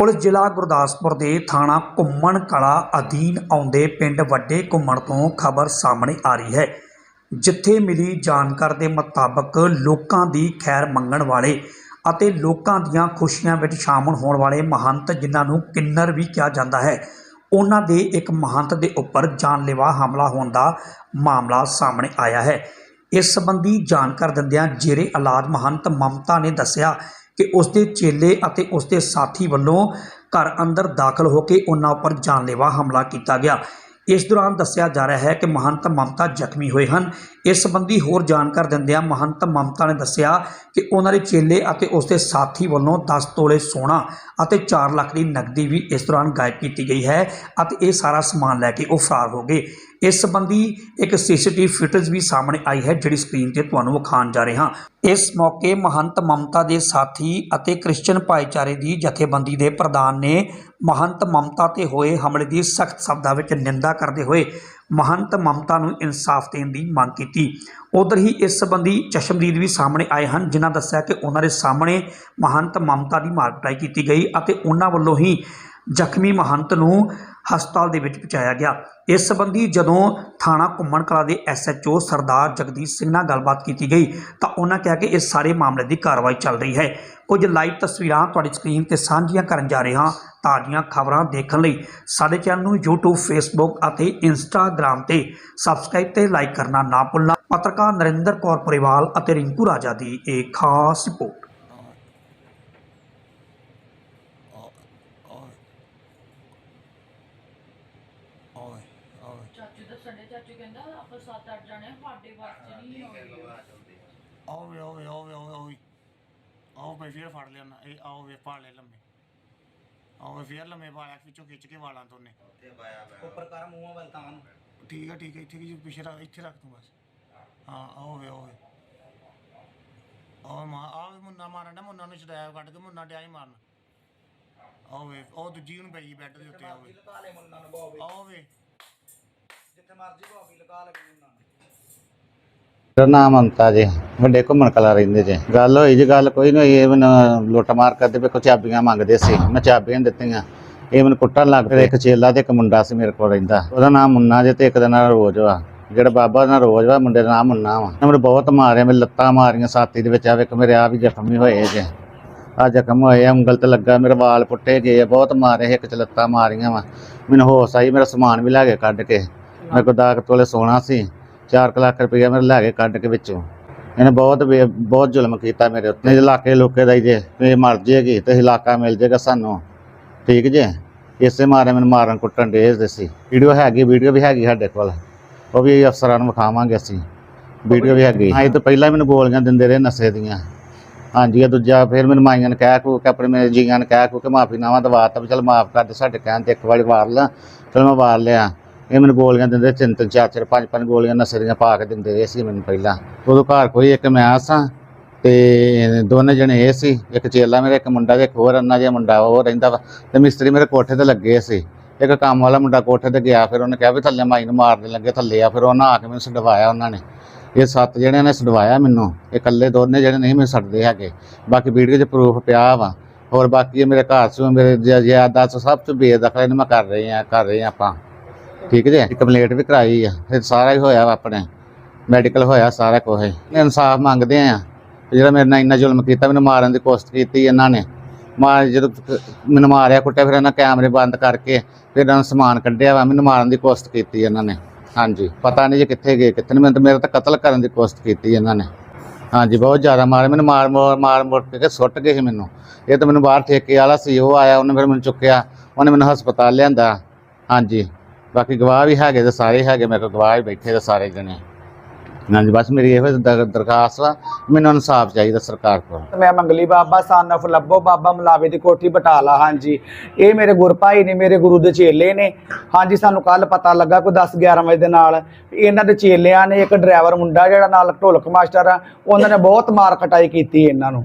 Police ਜ਼ਿਲ੍ਹਾ ਗੁਰਦਾਸਪੁਰ ਦੇ ਥਾਣਾ ਘੁੰਮਣ ਕਲਾ ਅਧੀਨ ਆਉਂਦੇ ਪਿੰਡ ਵੱਡੇ ਘੁੰਮਣ ਤੋਂ ਖਬਰ ਸਾਹਮਣੇ ਆ ਰਹੀ ਹੈ, ਜਿੱਥੇ ਮਿਲੀ ਜਾਣਕਾਰੀ ਦੇ ਮੁਤਾਬਕ ਲੋਕਾਂ ਦੀ ਖੈਰ ਮੰਗਣ ਵਾਲੇ ਅਤੇ ਲੋਕਾਂ ਦੀਆਂ ਖੁਸ਼ੀਆਂ ਵਿੱਚ ਸ਼ਾਮਲ ਹੋਣ ਵਾਲੇ ਮਹੰਤ, ਜਿਨ੍ਹਾਂ ਨੂੰ ਕਿੰਨਰ ਵੀ ਕਿਹਾ ਜਾਂਦਾ ਹੈ, ਉਹਨਾਂ ਦੇ ਇੱਕ ਮਹੰਤ ਦੇ ਉੱਪਰ ਜਾਨਲੇਵਾ ਹਮਲਾ ਹੋਣ ਦਾ ਮਾਮਲਾ ਸਾਹਮਣੇ ਆਇਆ ਹੈ। ਇਸ ਸੰਬੰਧੀ ਜਾਣਕਾਰ ਦਿੰਦਿਆਂ ਜੇਰੇ ਇਲਾਜ ਮਹੰਤ ਮਮਤਾ ਨੇ ਦੱਸਿਆ ਕਿ ਉਸ ਦੇ ਚੇਲੇ ਅਤੇ ਉਸ ਦੇ ਸਾਥੀ ਵੱਲੋਂ ਘਰ ਅੰਦਰ ਦਾਖਲ ਹੋ ਕੇ ਉਹਨਾਂ ਉੱਪਰ ਜਾਨਲੇਵਾ ਹਮਲਾ ਕੀਤਾ ਗਿਆ। ਇਸ ਦੌਰਾਨ ਦੱਸਿਆ ਜਾ ਰਿਹਾ ਹੈ ਕਿ ਮਹੰਤ ਮਮਤਾ ਜ਼ਖਮੀ ਹੋਏ ਹਨ। ਇਸ ਸੰਬੰਧੀ ਹੋਰ ਜਾਣਕਾਰੀ ਦਿੰਦਿਆਂ ਮਹੰਤ ਮਮਤਾ ਨੇ ਦੱਸਿਆ ਕਿ ਉਹਨਾਂ ਦੇ ਚੇਲੇ ਅਤੇ ਉਸ ਦੇ ਸਾਥੀ ਵੱਲੋਂ 10 ਤੋਲੇ ਸੋਨਾ ਅਤੇ 4 ਲੱਖ ਦੀ ਨਕਦੀ ਵੀ ਇਸ ਦੌਰਾਨ ਗਾਇਬ ਕੀਤੀ ਗਈ ਹੈ ਅਤੇ ਇਹ ਸਾਰਾ ਸਮਾਨ ਲੈ ਕੇ ਉਹ ਫਰਾਰ ਹੋ ਗਏ। ਇਸ ਸੰਬੰਧੀ ਇੱਕ ਸੀਸੀਟੀਵੀ ਫੁਟੇਜ ਵੀ ਸਾਹਮਣੇ ਆਈ ਹੈ, ਜਿਹੜੀ ਸਕਰੀਨ ਤੇ ਤੁਹਾਨੂੰ ਵਿਖਾਉਣ ਜਾ ਰਹੇ ਹਾਂ। ਇਸ ਮੌਕੇ ਮਹੰਤ ਮਮਤਾ ਦੇ ਸਾਥੀ ਅਤੇ ਕ੍ਰਿਸਚੀਅਨ ਭਾਈਚਾਰੇ ਦੀ ਜਥੇਬੰਦੀ ਦੇ ਪ੍ਰਧਾਨ ਨੇ ਮਹੰਤ ਮਮਤਾ ਤੇ ਹੋਏ ਹਮਲੇ ਦੀ ਸਖਤ ਸ਼ਬਦਾਂ ਵਿੱਚ ਨਿੰਦਾ ਕਰਦੇ ਹੋਏ ਮਹੰਤ ਮਮਤਾ ਨੂੰ ਇਨਸਾਫ ਦੇਣ ਦੀ ਮੰਗ ਕੀਤੀ। ਉਧਰ ਹੀ ਇਸ ਸੰਬੰਧੀ ਚਸ਼ਮਦੀਦ ਵੀ ਸਾਹਮਣੇ ਆਏ ਹਨ, ਜਿਨ੍ਹਾਂ ਦੱਸਿਆ ਕਿ ਉਹਨਾਂ ਦੇ ਸਾਹਮਣੇ ਮਹੰਤ ਮਮਤਾ ਦੀ ਮਾਰਕਟਾਈ ਕੀਤੀ ਗਈ ਅਤੇ ਉਹਨਾਂ ਵੱਲੋਂ ਹੀ ਜ਼ਖਮੀ ਮਹੰਤ ਨੂੰ ਹਸਪਤਾਲ ਦੇ ਵਿੱਚ ਪਹੁੰਚਾਇਆ ਗਿਆ। ਇਸ ਸੰਬੰਧੀ ਜਦੋਂ ਥਾਣਾ ਘੁੰਮਣ ਕਲਾ ਦੇ ਐਸਐਚਓ ਸਰਦਾਰ ਜਗਦੀਸ਼ ਸਿੰਘ ਨਾਲ ਗੱਲਬਾਤ ਕੀਤੀ ਗਈ, ਤਾਂ ਉਹਨਾਂ ਕਿਹਾ ਕਿ ਇਸ ਸਾਰੇ ਮਾਮਲੇ ਦੀ ਕਾਰਵਾਈ ਚੱਲ ਰਹੀ ਹੈ। ਕੁਝ ਲਾਈਵ ਤਸਵੀਰਾਂ ਤੁਹਾਡੀ ਸਕਰੀਨ ਤੇ ਸਾਂਝੀਆਂ ਕਰਨ ਜਾ ਰਹੇ ਹਾਂ, ਤਾਜ਼ੀਆਂ ਖਬਰਾਂ ਦੇਖਣ ਲਈ ਸਾਡੇ ਚੈਨਲ ਨੂੰ YouTube, Facebook ਅਤੇ Instagram ਤੇ ਸਬਸਕ੍ਰਾਈਬ ਤੇ ਲਾਈਕ ਕਰਨਾ ਨਾ ਭੁੱਲਣਾ। ਪੱਤਰਕਾਰ ਨਰਿੰਦਰ ਕੌਰ ਪਰਿਵਾਲ ਅਤੇ ਰਿੰਕੂ ਰਾਜਾ ਦੀ ਇਹ ਖਾਸ ਰਿਪੋਰਟ। ਓਏ ਚਾਚੂ ਦੱਸਣ ਦੇ ਚਾਚੂ ਕਹਿੰਦਾ ਆਪਾਂ ਸੱਤ ਅੱਠ ਜਣੇ ਸਾਡੇ ਵਾਸਤੇ ਨਹੀਂ ਹੋਏ ਓਏ ਓਏ ਓਏ ਓਏ ਓਏ ਆਓ ਮੈਂ ਫੇਰ ਫੜ ਲਿਆ ਨਾ ਇਹ ਆਓ ਵੇ ਪਾ ਲੈ ਲੰਮੇ। ਆਓ ਵੇ ਫੇਰ ਲੰਮੇ ਪਾਇਆ ਵਿੱਚੋਂ ਖਿੱਚ ਕੇ ਵਾਲਾਂ ਤੋਂ ਨੇ ਉੱਪਰ ਕਰ ਮੂੰਹਾਂ ਵੱਲ ਤਾਂ ਨੂੰ। ਠੀਕ ਹੈ ਠੀਕ ਹੈ ਇੱਥੇ ਕੀ ਪਿੱਛੇ ਰੱਖ ਇੱਥੇ ਰੱਖ ਤੂੰ ਬਸ। ਹਾਂ। ਆਓ ਵੇ ਓਏ ਓਏ ਮਾ ਆਵੇ ਮੁੰਨਾ ਮਾਰਨ ਦਾ ਮੁੰਨਾ ਨੂੰ ਛਡਾਇਆ ਕੱਢ ਕੇ ਮੁੰਨਾ ਡਿਆ ਹੀ ਮਾਰਨ। ਆਓ ਵੇ ਉਹ ਦੂਜੀ ਨੂੰ ਪਈ ਬੈੱਡ ਦੇ ਉੱਤੇ ਆਵੇ ਲਗਾ ਲੈ ਮੁੰਨਾ ਨੂੰ ਬਾਬੇ ਆਓ ਵੇ। ਜਿੱਥੇ ਮਰਜ਼ੀ ਬਾਬੀ ਲਗਾ ਲੈ ਮੁੰਨਾ ਨੂੰ। ਮੇਰਾ ਨਾਮ ਅੰਤਾ ਜੀ, ਵੱਡੇ ਘੁੰਮਣ ਕਲਾ ਰਹਿੰਦੇ ਜੇ। ਗੱਲ ਹੋਈ ਜੀ, ਗੱਲ ਕੋਈ ਨਹੀਂ ਹੋਈ, ਇਹ ਮੈਨੂੰ ਲੁੱਟ ਮਾਰ ਕਰਦੇ ਵੀ ਕੁਝ ਚਾਬੀਆਂ ਮੰਗਦੇ ਸੀ। ਮੈਂ ਚਾਬੀਆਂ ਦਿੱਤੀਆਂ। ਇਹ ਮੈਨੂੰ ਕੁੱਟਣ ਲੱਗ ਪਏ। ਇੱਕ ਚੇਲਾ ਤੇ ਇੱਕ ਮੁੰਡਾ ਸੀ ਮੇਰੇ ਕੋਲ ਰਹਿੰਦਾ। ਉਹਦਾ ਨਾਮ ਮੁੰਨਾ ਜੇ ਤੇ ਇੱਕ ਦਾ ਨਾਮ ਰੋਜ਼ ਵਾ। ਜਿਹੜਾ ਬਾਬਾ ਦਾ ਨਾਮ ਰੋਜ਼ ਵਾ, ਮੁੰਡੇ ਦਾ ਨਾਮ ਮੁੰਨਾ ਵਾ। ਮੈਨੂੰ ਬਹੁਤ ਮਾਰਿਆ ਮੇਰੇ ਲੱਤਾਂ ਮਾਰੀਆਂ ਸਾਥੀ ਦੇ ਵਿੱਚ। ਆ ਵੇਖ, ਮੇਰੇ ਆ ਵੀ ਜ਼ਖਮੀ ਹੋਏ ਜੇ। ਆ ਜ਼ਖਮ ਹੋਏ, ਆ ਉਂਗਲ ਤੇ ਲੱਗਾ, ਮੇਰੇ ਵਾਲ ਪੁੱਟੇ ਗਏ ਆ। ਬਹੁਤ ਮਾਰੇ, ਇੱਕ ਚ ਲੱਤਾਂ ਮਾਰੀਆਂ ਵਾ। ਮੈਨੂੰ ਹੋਸ਼ ਆਈ, ਮੇਰਾ ਸਮਾਨ ਵੀ ਲੈ ਕੇ ਕੱਢ ਕੇ। ਮੇਰੇ ਕੋਲ ਦਾਗ ਤੋਲੇ ਸੋਨਾ ਸੀ 4 ਲੱਖ ਰੁਪਇਆ ਮੇਰੇ ਲੈ ਕੇ ਕੱਢ ਕੇ ਵਿੱਚੋਂ। ਇਹਨੇ ਬਹੁਤ ਬੇ- ਬਹੁਤ ਜ਼ੁਲਮ ਕੀਤਾ ਮੇਰੇ ਉੱਤੇ। ਇਲਾਕੇ ਲੋਕੇ ਦਾ ਹੀ ਜੇ, ਵੀ ਮਰ ਜੇਗੀ ਤੇ ਇਲਾਕਾ ਮਿਲ ਜੇਗਾ ਸਾਨੂੰ। ਠੀਕ ਜੇ? ਇਸੇ ਮਾਰੇ ਮੈਨੂੰ ਮਾਰਨ ਕੁੱਟਣ ਦੇ ਸੀ। ਵੀਡੀਓ ਹੈਗੀ, ਵੀਡੀਓ ਵੀ ਹੈਗੀ ਸਾਡੇ ਕੋਲ। ਉਹ ਵੀ ਅਫਸਰਾਂ ਨੂੰ ਵਿਖਾਵਾਂਗੇ ਅਸੀਂ। ਵੀਡੀਓ ਵੀ ਹੈਗੀ। ਹਾਂ ਇਹ ਤੋਂ ਪਹਿਲਾਂ ਹੀ ਮੈਨੂੰ ਗੋਲੀਆਂ ਦਿੰਦੇ ਰਹੇ ਨਸ਼ੇ ਦੀਆਂ। ਹਾਂਜੀ, ਇਹ ਦੂਜਾ ਫਿਰ ਮੈਨੂੰ ਮਾਈਆਂ ਨੇ ਕਹਿ ਕੋ ਕਿ ਆਪਣੇ ਮੇਰੇ ਜੀਆਂ ਨੇ ਕਹਿ ਕੋ ਕਿ ਮਾਫੀ ਨਾਵਾ ਦਵਾਤਾ ਵੀ ਚਲ ਮਾਫ ਕਰ ਦੇ, ਸਾਡੇ ਕਹਿਣ ਤੇ ਇੱਕ ਵਾਰੀ ਵਾਰ ਲਾ, ਚਲ ਮੈਂ ਵਾਰ ਲਿਆ। ਇਹ ਮੈਨੂੰ ਗੋਲੀਆਂ ਦਿੰਦੇ ਤਿੰਨ ਤਿੰਨ ਚਾਰ ਚਾਰ ਪੰਜ ਪੰਜ ਗੋਲੀਆਂ ਨਸ਼ੇ ਦੀਆਂ ਪਾ ਕੇ ਦਿੰਦੇ ਰਹੇ ਸੀ ਮੈਨੂੰ ਪਹਿਲਾਂ। ਉਦੋਂ ਘਰ ਕੋਈ ਇੱਕ ਮੈਂ ਸਾਂ ਤੇ ਦੋਨੇ ਜਣੇ ਇਹ ਸੀ, ਇੱਕ ਚੇਲਾ ਮੇਰਾ, ਇੱਕ ਮੁੰਡਾ ਤੇ ਇੱਕ ਹੋਰ, ਅੰਨਾ ਜਿਹਾ ਮੁੰਡਾ ਉਹ ਰਹਿੰਦਾ ਵਾ ਤੇ ਮਿਸਤਰੀ ਮੇਰੇ ਕੋਠੇ ਤੇ ਲੱਗੇ ਸੀ। ਇੱਕ ਕੰਮ ਵਾਲਾ ਮੁੰਡਾ ਕੋਠੇ ਤੇ ਗਿਆ, ਫਿਰ ਉਹਨੇ ਕਿਹਾ ਵੀ ਥੱਲੇ ਮਾਈ ਨੂੰ ਮਾਰਨ ਲੱਗੇ ਥੱਲੇ ਆ, ਫਿਰ ਉਹਨਾਂ ਆ ਕੇ ਮੈਨੂੰ ਛਡਵਾਇਆ ਉਹਨਾਂ ਨੇ। ਇਹ ਸੱਤ ਜਣਿਆਂ ਨੇ ਛਡਵਾਇਆ ਮੈਨੂੰ, ਇਹ ਇਕੱਲੇ ਦੋਨੇ ਜਿਹੜੇ ਨਹੀਂ ਮੈਨੂੰ ਛੱਡਦੇ ਹੈਗੇ। ਬਾਕੀ ਵੀਡੀਓ 'ਚ ਪ੍ਰੂਫ ਪਿਆ ਵਾ। ਹੋਰ ਬਾਕੀ ਇਹ ਮੇਰੇ ਘਰ ਚੋਂ ਮੇਰੇ ਜ਼ਿਆਦਾ ਸਭ ਤੋਂ ਬੇਦਖਲ ਇਹਨੂੰ ਮੈਂ ਕਰ ਰਹੇ ਆ ਕਰ ਰਹੇ ਆ ਆਪਾਂ। ਠੀਕ ਜੇ? ਕੰਪਲੀਟ ਵੀ ਕਰਾਈ ਆ। ਫਿਰ ਸਾਰਾ ਹੀ ਹੋਇਆ ਵਾ ਆਪਣੇ। ਮੈਡੀਕਲ ਹੋਇਆ ਸਾਰਾ ਕੁਝ ਇਨਸਾਫ ਮੰਗਦੇ ਆ। ਜਿਹੜਾ ਮੇਰੇ ਨਾਲ ਇੰਨਾ ਜ਼ੁਲਮ ਕੀਤਾ, ਮੈਨੂੰ ਮਾਰਨ ਦੀ ਕੋਸ਼ਿਸ਼ ਕੀਤੀ ਇਹਨਾਂ ਨੇ। ਮਾਰ, ਜਦੋਂ ਮੈਨੂੰ ਮਾਰਿਆ, ਕੁੱਟਿਆ, ਫਿਰ ਇਹਨਾਂ ਕੈਮਰੇ ਬੰਦ ਕਰਕੇ ਫਿਰ ਇਹਨਾਂ ਨੂੰ ਸਮਾਨ ਕੱਢਿਆ ਵਾ। ਮੈਨੂੰ ਮਾਰਨ ਦੀ ਕੋਸ਼ਿਸ਼ ਕੀਤੀ ਇਹਨਾਂ ਨੇ। ਹਾਂਜੀ। ਪਤਾ ਨਹੀਂ ਜੇ ਕਿੱਥੇ ਗਏ, ਕਿੱਥੇ ਨਹੀਂ। ਮੈਨੂੰ ਤਾਂ ਮੇਰਾ ਤਾਂ ਕਤਲ ਕਰਨ ਦੀ ਕੋਸ਼ਿਸ਼ ਕੀਤੀ ਇਹਨਾਂ ਨੇ। ਹਾਂਜੀ, ਬਹੁਤ ਜ਼ਿਆਦਾ ਮਾਰੇ। ਮੈਨੂੰ ਮਾਰ ਮਾਰ ਮਾਰ ਮੁੜ ਕੇ ਸੁੱਟ ਗਏ ਸੀ ਮੈਨੂੰ। ਇਹ ਤਾਂ ਮੈਨੂੰ ਬਾਹਰ ਠੇਕੇ ਵਾਲਾ ਸੀ, ਉਹ ਆਇਆ, ਉਹਨੇ ਫਿਰ ਮੈਨੂੰ ਚੁੱਕਿਆ। ਉਹਨੇ ਮੈਨੂੰ ਹਸਪਤਾਲ ਲਿਆਂਦਾ। ਹਾਂਜੀ। ਬਾਕੀ ਗਵਾਹ ਵੀ ਹੈਗੇ ਤੇ ਸਾਰੇ ਹੈਗੇ ਮੇਰੇ ਕੋਲ ਗਵਾਹ ਹੀ ਬੈਠੇ ਤੇ ਸਾਰੇ ਜਣੇ। ਹਾਂਜੀ ਬਸ ਮੇਰੀ ਇਹੋ ਦਰ- ਦਰਖਾਸਤ ਆ, ਮੈਨੂੰ ਇਨਸਾਫ ਚਾਹੀਦਾ ਸਰਕਾਰ ਕੋਲ। ਮੈਂ ਮੰਗਲੀ ਬਾਬਾ ਸਨ of ਲੱਭੋ ਬਾਬਾ, ਮਲਾਵੇ ਦੀ ਕੋਠੀ ਬਟਾਲਾ ਹਾਂਜੀ। ਇਹ ਮੇਰੇ ਗੁਰਭਾਈ ਨੇ, ਮੇਰੇ ਗੁਰੂ ਦੇ ਚੇਲੇ ਨੇ। ਹਾਂਜੀ, ਸਾਨੂੰ ਕੱਲ ਪਤਾ ਲੱਗਾ ਕੋਈ 10 11 ਵਜੇ ਦੇ ਨਾਲ। ਇਹਨਾਂ ਦੇ ਚੇਲਿਆਂ ਨੇ ਇੱਕ ਡਰਾਈਵਰ ਮੁੰਡਾ ਜਿਹੜਾ ਨਾਲ ਢੋਲਕ ਮਾਸਟਰ ਆ, ਉਹਨਾਂ ਨੇ ਬਹੁਤ ਮਾਰ ਕਟਾਈ ਕੀਤੀ ਇਹਨਾਂ ਨੂੰ।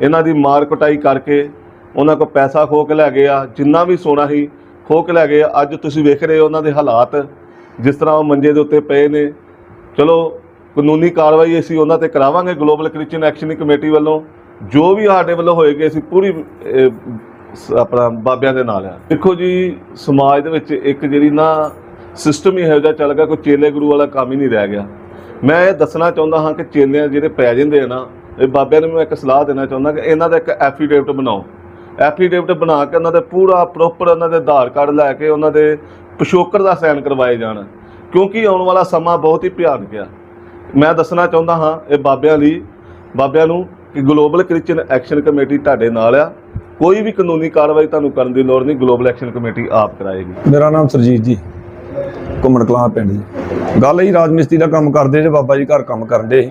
ਇਹਨਾਂ ਦੀ ਮਾਰ ਕੁਟਾਈ ਕਰਕੇ ਉਹਨਾਂ ਕੋਲ ਪੈਸਾ ਖੋਹ ਕੇ ਲੈ ਗਏ ਆ, ਜਿੰਨਾ ਵੀ ਸੋਨਾ ਸੀ ਖੋ ਕੇ ਲੈ ਗਏ ਆ। ਅੱਜ ਤੁਸੀਂ ਵੇਖ ਰਹੇ ਹੋ ਉਹਨਾਂ ਦੇ ਹਾਲਾਤ, ਜਿਸ ਤਰ੍ਹਾਂ ਉਹ ਮੰਜੇ ਦੇ ਉੱਤੇ ਪਏ ਨੇ। ਚਲੋ, ਕਾਨੂੰਨੀ ਕਾਰਵਾਈ ਅਸੀਂ ਉਹਨਾਂ ਤੇ ਕਰਾਵਾਂਗੇ ਗਲੋਬਲ ਕ੍ਰਿਸਚੀਅਨ ਐਕਸ਼ਨ ਕਮੇਟੀ ਵੱਲੋਂ। ਜੋ ਵੀ ਸਾਡੇ ਵੱਲੋਂ ਹੋਏਗੀ ਅਸੀਂ ਪੂਰੀ ਆਪਣਾ ਬਾਬਿਆਂ ਦੇ ਨਾਲ ਆ। ਦੇਖੋ ਜੀ, ਸਮਾਜ ਦੇ ਵਿੱਚ ਇੱਕ ਜਿਹੜੀ ਨਾ ਸਿਸਟਮ ਹੀ ਇਹੋ ਜਿਹਾ ਚੱਲ ਗਿਆ, ਕੋਈ ਚੇਲੇ ਗੁਰੂ ਵਾਲਾ ਕੰਮ ਹੀ ਨਹੀਂ ਰਹਿ ਗਿਆ। ਮੈਂ ਇਹ ਦੱਸਣਾ ਚਾਹੁੰਦਾ ਹਾਂ ਕਿ ਚੇਲੇ ਜਿਹੜੇ ਪੈ ਜਾਂਦੇ ਆ ਨਾ ਇਹ ਬਾਬਿਆਂ ਨੂੰ ਮੈਂ ਇੱਕ ਸਲਾਹ ਦੇਣਾ ਚਾਹੁੰਦਾ ਕਿ ਇਹਨਾਂ ਦਾ ਇੱਕ ਐਫੀਡੇਵਿਟ ਬਣਾਓ। ਐਫੀਡੇਵਿਟ ਬਣਾ ਕੇ ਉਹਨਾਂ ਦੇ ਪੂਰਾ ਪ੍ਰੋਪਰ ਉਹਨਾਂ ਦੇ ਆਧਾਰ ਕਾਰਡ ਲੈ ਕੇ ਉਹਨਾਂ ਦੇ ਪਿਛੋਕੜ ਦਾ ਸਾਈਨ ਕਰਵਾਏ ਜਾਣ। ਕਿਉਂਕਿ ਆਉਣ ਵਾਲਾ ਸਮਾਂ ਬਹੁਤ ਹੀ ਭਿਆਨਕ ਆ। ਮੈਂ ਦੱਸਣਾ ਚਾਹੁੰਦਾ ਹਾਂ ਇਹ ਬਾਬਿਆਂ ਲਈ, ਬਾਬਿਆਂ ਨੂੰ ਕਿ ਗਲੋਬਲ ਕ੍ਰਿਸਚੀਅਨ ਐਕਸ਼ਨ ਕਮੇਟੀ ਤੁਹਾਡੇ ਨਾਲ ਆ। ਕੋਈ ਵੀ ਕਾਨੂੰਨੀ ਕਾਰਵਾਈ ਤੁਹਾਨੂੰ ਕਰਨ ਦੀ ਲੋੜ ਨਹੀਂ ਗਲੋਬਲ ਐਕਸ਼ਨ ਕਮੇਟੀ ਆਪ ਕਰਾਏਗੀ। ਮੇਰਾ ਨਾਮ ਸਰਜੀਤ ਜੀ, ਘੁੰਮਣ ਕਲਾਂ ਪਿੰਡ ਜੀ। ਗੱਲ ਹੀ ਰਾਜਮਿਸਤਰੀ ਦਾ ਕੰਮ ਕਰਦੇ ਜੇ, ਬਾਬਾ ਜੀ ਘਰ ਕੰਮ ਕਰਦੇ